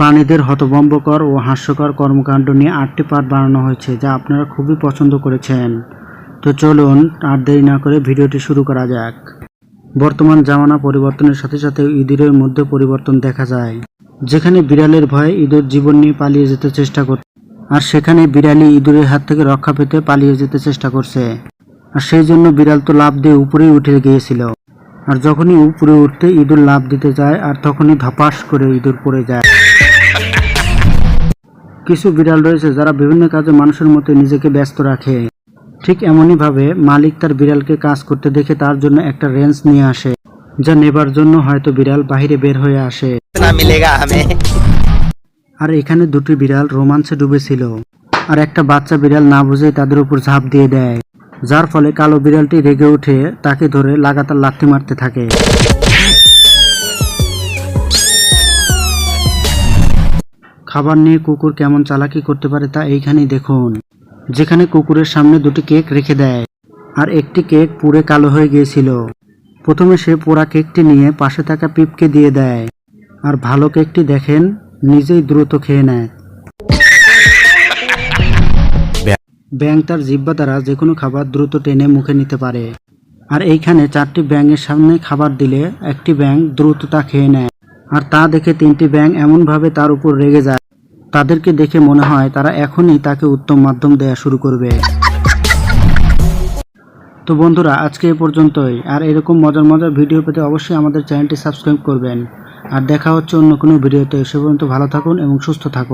প্রাণীদের হতভম্বকর ও হাস্যকর কর্মকাণ্ড নিয়ে আটটি পার্ট বানানো হয়েছে, যা আপনারা খুবই পছন্দ করেছেন। তো চলুন, আর দেরি না করে ভিডিওটি শুরু করা যাক। বর্তমান জামানা পরিবর্তনের সাথে সাথে ইঁদুরের মধ্যে পরিবর্তন দেখা যায়। যেখানে বিড়ালের ভয়ে ইঁদুর জীবন নিয়ে পালিয়ে যেতে চেষ্টা করছে আর সেখানে বিড়ালি ইঁদুরের হাত থেকে রক্ষা পেতে পালিয়ে যেতে চেষ্টা করছে। আর সেই জন্য বিড়াল তো লাফ দিয়ে উপরেই উঠে গিয়েছিল। আর যখনই উপরে উঠতে ইঁদুর লাফ দিতে যায়, আর তখনই ধপাস করে ইঁদুর পড়ে যায়। কিছু বিড়াল রয়েছে যারা বিভিন্ন কাজে মানুষের মতো নিজেকে ব্যস্ত রাখে। ঠিক এমনইভাবে মালিক তার বিড়ালকে কাজ করতে দেখে তার জন্য একটা রেঞ্জ নিয়ে আসে যা নেবার জন্য হয়তো বিড়াল বাহিরে বের হয়ে আসে। আর এখানে দুটি বিড়াল রোমাঞ্চে ডুবেছিল আর একটা বাচ্চা বিড়াল না বুঝে তাদের উপর ঝাঁপ দিয়ে দেয় যার ফলে কালো বিড়ালটি রেগে উঠে তাকে ধরে লাগাতার লাথি মারতে থাকে। খাবার নিয়ে কুকুর কেমন চালাকি করতে পারে তা এইখানেই দেখুন। যেখানে কুকুরের সামনে দুটি কেক রেখে দেয়, আর একটি কেক পুড়ে কালো হয়ে গিয়েছিল। প্রথমে সে পোড়া কেকটি নিয়ে পাশে থাকা পিপকে দিয়ে দেয়, আর ভালো কেকটি দেখেন, নিজেই দ্রুত খেয়ে নেয়। ব্যাং তার জিব্বা দ্বারা যে কোনো খাবার দ্রুত টেনে মুখে নিতে পারে, আর এইখানে চারটি ব্যাঙের সামনে খাবার দিলে একটি ব্যাং দ্রুত তা খেয়ে নেয়, আর তা দেখে তিনটি ব্যাং এমনভাবে তার উপর রেগে যায় তাদেরকে দেখে মনে হয় তারা এখনই তাকে উত্তম মাধ্যম দেয়া শুরু করবে। তো বন্ধুরা, আজকে এ পর্যন্তই। আর এরকম মজার মজার ভিডিও পেতে অবশ্যই আমাদের চ্যানেলটি সাবস্ক্রাইব করবেন। আর দেখা হচ্ছে অন্য কোনো ভিডিওতে। সে পর্যন্ত ভালো থাকুন এবং সুস্থ থাকুন।